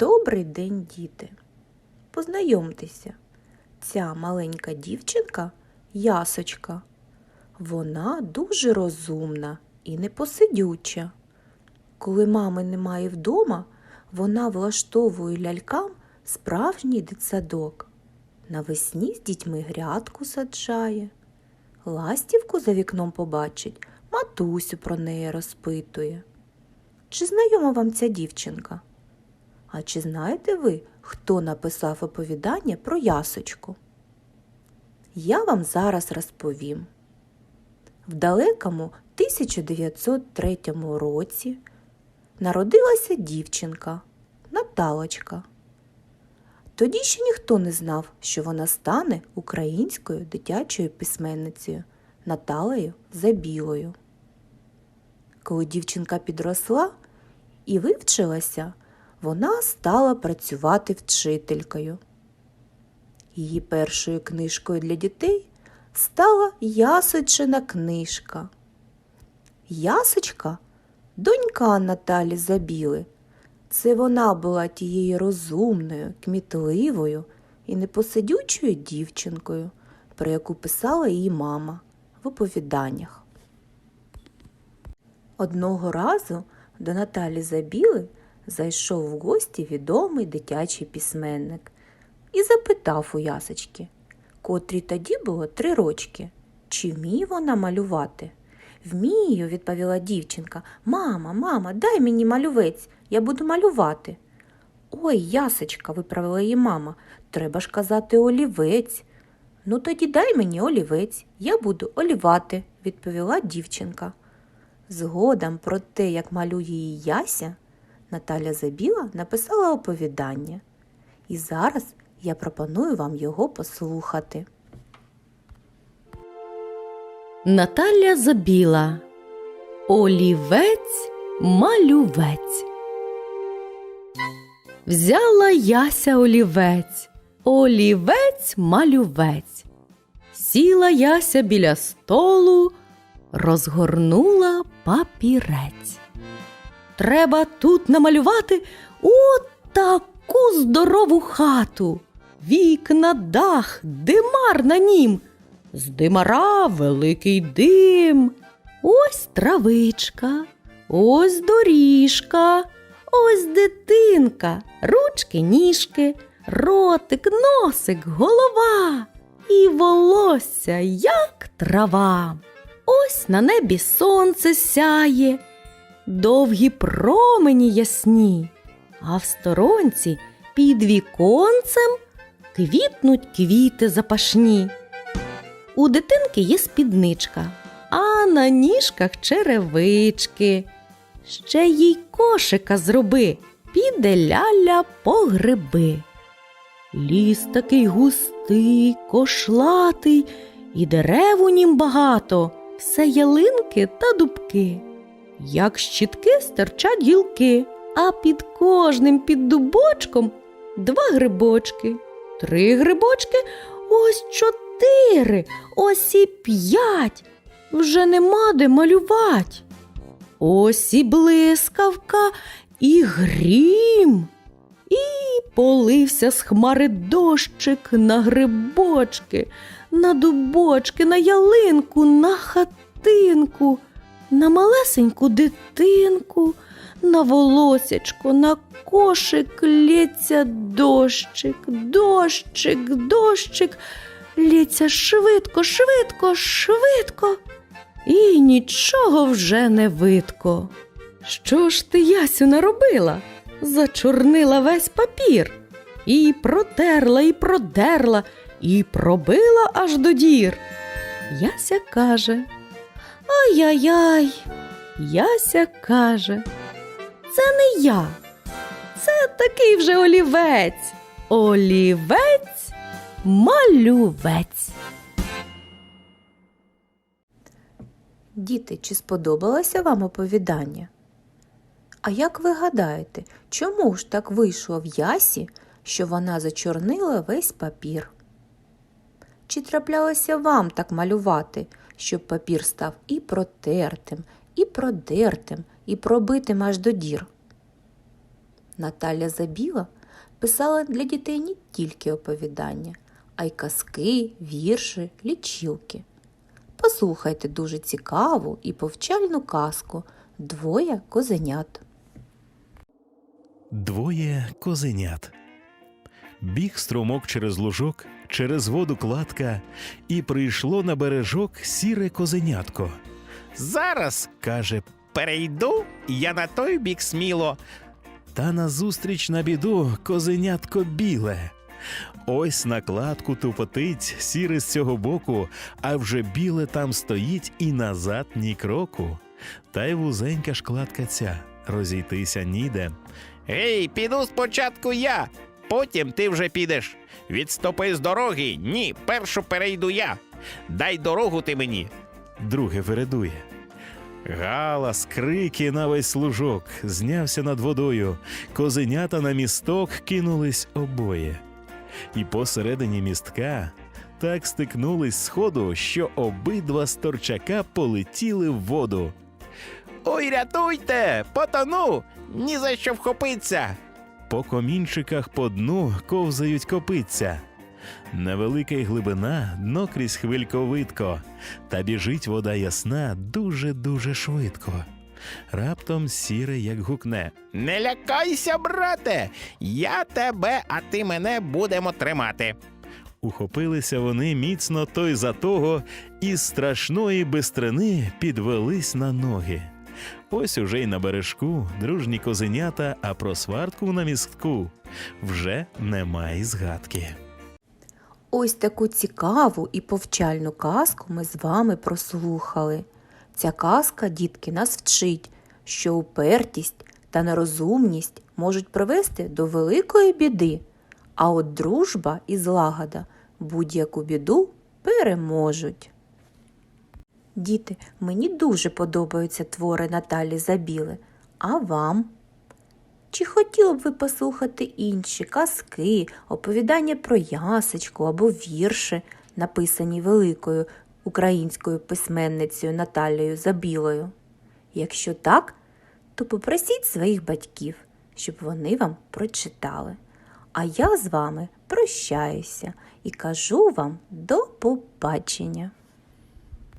Добрий день, діти! Познайомтеся, ця маленька дівчинка ясочка. Вона дуже розумна і непосидюча. Коли мами немає вдома, вона влаштовує лялькам справжній дитсадок. Навесні з дітьми грядку саджає. Ластівку за вікном побачить, матусю про неї розпитує. Чи знайома вам ця дівчинка? А чи знаєте ви, хто написав оповідання про ясочку? Я вам зараз розповім. В далекому 1903 році народилася дівчинка Наталочка. Тоді ще ніхто не знав, що вона стане українською дитячою письменницею Наталею Забілою. Коли дівчинка підросла і вивчилася, вона стала працювати вчителькою. Її першою книжкою для дітей стала Ясочина книжка. Ясочка донька Наталі Забіли. Це вона була тією розумною, кмітливою і непосидючою дівчинкою, про яку писала її мама в оповіданнях. Одного разу до Наталі Забіли зайшов в гості відомий дитячий письменник і запитав у ясочки, котрій тоді було три рочки, чи вміє вона малювати. Вмію, відповіла дівчинка. Мама, мама, дай мені малювець, я буду малювати. Ой, ясочка, виправила її мама, треба ж казати олівець. Ну тоді дай мені олівець, я буду олівати, відповіла дівчинка. Згодом про те, як малює її яся, Наталя Забіла написала оповідання. І зараз я пропоную вам його послухати. Наталя Забіла Олівець малювець. Взяла яся олівець, олівець малювець. Сіла яся біля столу, розгорнула папірець. Треба тут намалювати от таку здорову хату. Вікна, дах, димар на нім. З димара великий дим. Ось травичка, ось доріжка, ось дитинка, ручки, ніжки, ротик, носик, голова і волосся, як трава. Ось на небі сонце сяє, довгі промені ясні, а в сторонці під віконцем квітнуть квіти запашні. У дитинки є спідничка, а на ніжках черевички. Ще їй кошика зроби, піде ляля по гриби. Ліс такий густий, кошлатий, і дерев у нім багато, все ялинки та дубки. Як щітки стирчать гілки, а під кожним під дубочком два грибочки, три грибочки, ось чотири, ось і п'ять. Вже нема де малювать. Ось і блискавка, і грім. І полився з хмари дощик на грибочки, на дубочки, на ялинку, на хатинку, на малесеньку дитинку, на волосячко, на кошик лється дощик, дощик, дощик, лється швидко, швидко, швидко. І нічого вже не видко. Що ж ти, Ясю, наробила? Зачорнила весь папір. І протерла, і продерла, і пробила аж до дір. Яся каже. Ай-яй-яй. Яся каже. Це не я. Це такий вже олівець. Олівець малювець. Діти, чи сподобалося вам оповідання? А як ви гадаєте, чому ж так вийшло в ясі, що вона зачорнила весь папір? Чи траплялося вам так малювати, щоб папір став і протертим, і продертим, і пробитим аж до дір? Наталя Забіла писала для дітей не тільки оповідання, а й казки, вірші, лічилки. Послухайте дуже цікаву і повчальну казку Двоє козенят. Двоє козенят. Біг струмок через лужок, через воду кладка, і прийшло на бережок сіре козенятко. Зараз, каже, перейду я на той бік сміло. Та назустріч на біду козенятко біле. Ось на кладку тупотить сіре з цього боку, а вже біле там стоїть і назад ні кроку. Та й вузенька ж кладка ця, розійтися ніде. Гей, піду спочатку я, потім ти вже підеш. Відступи з дороги, ні, першу перейду я. Дай дорогу ти мені. друге вередує. Галас, крики на весь лужок, знявся над водою, козенята на місток кинулись обоє. І посередині містка так стикнулись сходу, що обидва сторчака полетіли в воду. Ой, рятуйте, потону, ні за що вхопиться. По комінчиках по дну ковзають копиця. Невелика й глибина, дно крізь хвильковитко, та біжить вода ясна дуже-дуже швидко. Раптом сіре, як гукне. Не лякайся, брате, я тебе, а ти мене будемо тримати. Ухопилися вони міцно той за того, і страшної бистрини підвелись на ноги. Ось уже й на бережку дружні козенята, а про свартку на містку вже немає згадки. Ось таку цікаву і повчальну казку ми з вами прослухали. Ця казка, дітки, нас вчить, що упертість та нерозумність можуть привести до великої біди, а от дружба і злагода будь-яку біду переможуть. Діти, мені дуже подобаються твори Наталі Забіли. А вам? Чи хотіли б ви послухати інші казки, оповідання про ясочку або вірші, написані великою українською письменницею Наталією Забілою? Якщо так, то попросіть своїх батьків, щоб вони вам прочитали. А я з вами прощаюся і кажу вам до побачення.